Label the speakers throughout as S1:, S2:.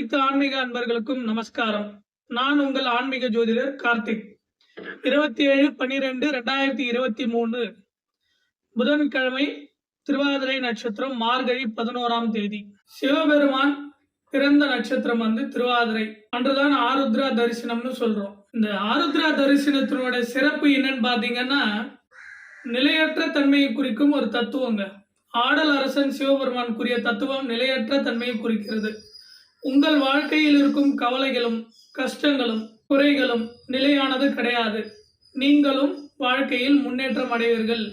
S1: ஆன்மீக அன்பர்களுக்கும் நமஸ்காரம். நான் உங்கள் ஆன்மீக ஜோதிடர் கார்த்திக். இருபத்தி ஏழு பன்னிரெண்டு ரெண்டாயிரத்தி இருபத்தி மூணு. புதன்கிழமை திருவாதிரை நட்சத்திரம் மார்கழி பதினோராம் தேதி. சிவபெருமான் பிறந்த நட்சத்திரம் வந்து திருவாதிரை. அன்றுதான் ஆருத்ரா தரிசனம்னு சொல்றோம். இந்த ஆருத்ரா தரிசனத்தினோட சிறப்பு என்னன்னு பாத்தீங்கன்னா நிலையற்ற தன்மையை குறிக்கும் ஒரு தத்துவங்க. ஆடல் அரசன் சிவபெருமான் கூறிய தத்துவம் நிலையற்ற தன்மையை குறிக்கிறது. உங்கள் வாழ்க்கையில் இருக்கும் கவலைகளும் கஷ்டங்களும் குறைகளும் நிலையானது கிடையாது. நீங்களும் வாழ்க்கையில் முன்னேற்றம் அடைவீர்கள்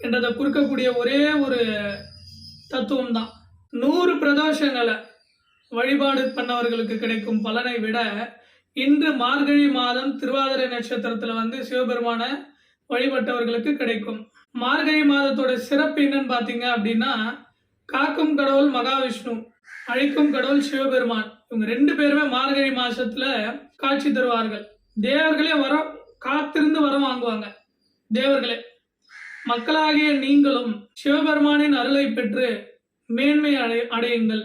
S1: என்றதை குறிக்கக்கூடிய ஒரே ஒரு தத்துவம் தான் நூறு பிரதோஷங்களை வழிபாடு பண்ணவர்களுக்கு கிடைக்கும் பலனை விட இன்று மார்கழி மாதம் திருவாதிரை நட்சத்திரத்தில் வந்து சிவபெருமான வழிபட்டவர்களுக்கு கிடைக்கும். மார்கழி மாதத்தோட சிறப்பு என்னன்னு பார்த்தீங்க அப்படின்னா காக்கும் கடவுள் மகாவிஷ்ணு அழைக்கும் கடவுள் சிவபெருமான். இவங்க ரெண்டு பேருமே மார்கழி மாசத்துல காட்சி தருவார்கள். தேவர்களே வரம் காத்திருந்து வரம் வாங்குவாங்க. தேவர்களே மக்களாகிய நீங்களும் சிவபெருமானின் அருளை பெற்று மேன்மை அடை அடையுங்கள்.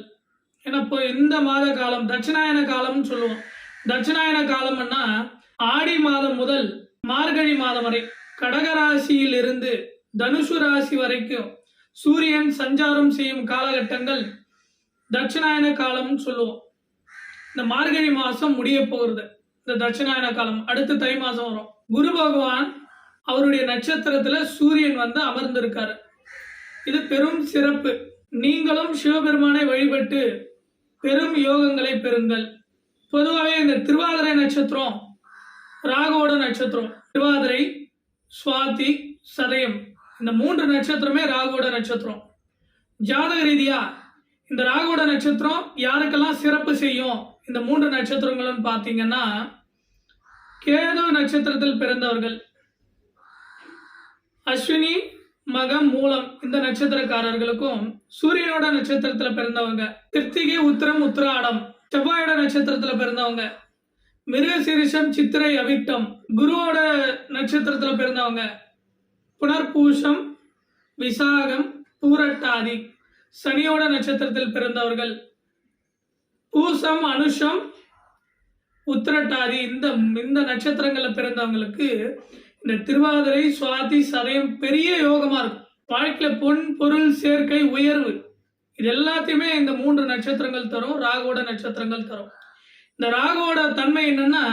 S1: ஏன்னா இப்போ இந்த மாத காலம் தட்சிணாயன காலம்னு சொல்லுவோம். தட்சிணாயன காலம்னா ஆடி மாதம் முதல் மார்கழி மாதம் வரை கடகராசியில் இருந்து தனுசு ராசி வரைக்கும் சூரியன் சஞ்சாரம் செய்யும் காலகட்டங்கள் தட்சிணாயன காலம்னு சொல்லுவோம். இந்த மார்கழி மாதம் முடிய போகிறது. இந்த தட்சிணாயன காலம். அடுத்து தை மாதம் வரும். குரு பகவான் அவருடைய நட்சத்திரத்தில் சூரியன் வந்து அமர்ந்திருக்காரு. இது பெரும் சிறப்பு. நீங்களும் சிவபெருமானை வழிபட்டு பெரும் யோகங்களை பெறுங்கள். பொதுவாகவே இந்த திருவாதிரை நட்சத்திரம் ராகவோட நட்சத்திரம். திருவாதிரை சுவாதி சதயம். இந்த மூன்று நட்சத்திரமே ராகுவோட நட்சத்திரம். ஜாதக ரீதியா இந்த ராகுவோட நட்சத்திரம் யாருக்கெல்லாம் சிறப்பு செய்யும்? இந்த மூன்று நட்சத்திரங்களும் பார்த்தீங்கன்னா கேது நட்சத்திரத்தில் பிறந்தவர்கள். அஸ்வினி மகம் மூலம் இந்த நட்சத்திரக்காரர்களுக்கும் சூரியனோட நட்சத்திரத்துல பிறந்தவங்க. கிருத்திகை உத்திரம் உத்திராடம் செவ்வாயோட நட்சத்திரத்துல பிறந்தவங்க. மிருகசீரிஷம் சித்திரை அவிட்டம் குருவோட நட்சத்திரத்துல பிறந்தவங்க. புனர்பூஷம் விசாகம் பூரட்டாதி சனியோட நட்சத்திரத்தில் பிறந்தவர்கள். பூசம் அனுஷம் உத்திரட்டாதி இந்த இந்த நட்சத்திரங்களில் பிறந்தவங்களுக்கு இந்த திருவாதிரை சுவாதி சதயம் பெரிய யோகமாக இருக்கும். வாழ்க்கையில் பொன் பொருள் சேர்க்கை உயர்வு இது எல்லாத்தையுமே இந்த மூன்று நட்சத்திரங்கள் தரும் ராகுவோட நட்சத்திரங்கள் தரும். இந்த ராகுவோட தன்மை என்னன்னா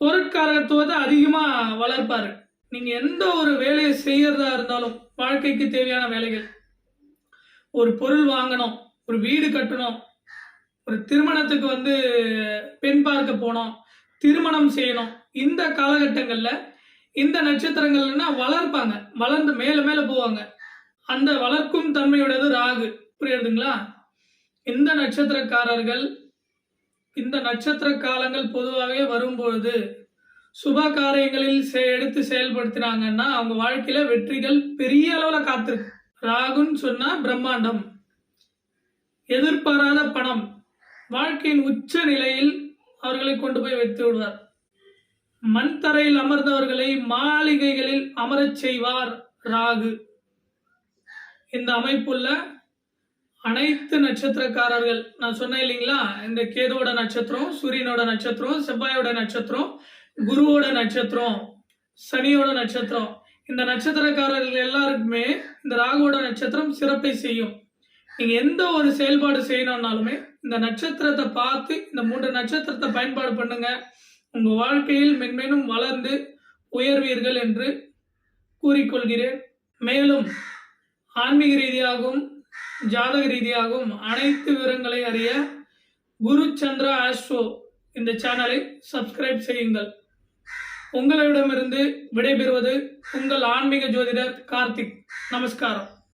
S1: பொருட்காரத்துவத்தை அதிகமாக வளர்ப்பாரு. நீங்க எந்த ஒரு வேலையை செய்யறதா இருந்தாலும் வாழ்க்கைக்கு தேவையான வேலைகள். ஒரு பொருள் வாங்கணும் ஒரு வீடு கட்டணும் ஒரு திருமணத்துக்கு வந்து பெண் பார்க்க போனோம் திருமணம் செய்யணும். இந்த காலகட்டங்கள்ல இந்த நட்சத்திரங்கள்னா வளர்ப்பாங்க. வளர்ந்து மேல மேல போவாங்க. அந்த வளர்க்கும் தன்மையுடையது ராகு. புரியுதுங்களா? இந்த நட்சத்திரக்காரர்கள் இந்த நட்சத்திர காலங்கள் பொதுவாகவே வரும்பொழுது சுப காரியங்களில் எடுத்து செயல்படுத்தினாங்கன்னா அவங்க வாழ்க்கையில வெற்றிகள் பெரிய அளவுல காத்திருக்கு. ராகுன்னு சொன்னா பிரம்மாண்டம். எதிர்பாராத பணம். வாழ்க்கையின் உச்ச நிலையில் அவர்களை கொண்டு போய் வைத்து விடுவார். மண் தரையில் அமர்ந்தவர்களை மாளிகைகளில் அமரச் செய்வார் ராகு. இந்த அமைப்புள்ள அனைத்து நட்சத்திரக்காரர்கள் நான் சொன்னேன் இல்லைங்களா? இந்த கேதுவோட நட்சத்திரம் சூரியனோட நட்சத்திரம் செவ்வாயோட நட்சத்திரம் குருவோட நட்சத்திரம் சனியோட நட்சத்திரம். இந்த நட்சத்திரக்காரர்கள் எல்லாருக்குமே இந்த ராகுவோட நட்சத்திரம் சிறப்பை செய்யும். நீங்க எந்த ஒரு செயல்பாடு செய்யணும்னாலுமே இந்த நட்சத்திரத்தை பார்த்து இந்த மூன்று நட்சத்திரத்தை பயன்பாடு பண்ணுங்க. உங்க வாழ்க்கையில் மென்மேலும் வளர்ந்து உயர்வீர்கள் என்று கூறிக்கொள்கிறேன். மேலும் ஆன்மீக ரீதியாகவும் ஜாதக ரீதியாகவும் அனைத்து விவரங்களை அறிய குரு சந்திரா ஆஸ்ட்ரோ இந்த சேனலை சப்ஸ்கிரைப் செய்யுங்கள். உங்களிடமிருந்து விடைபெறுவது உங்கள் ஆன்மீக ஜோதிடர் கார்த்திக். நமஸ்காரம்.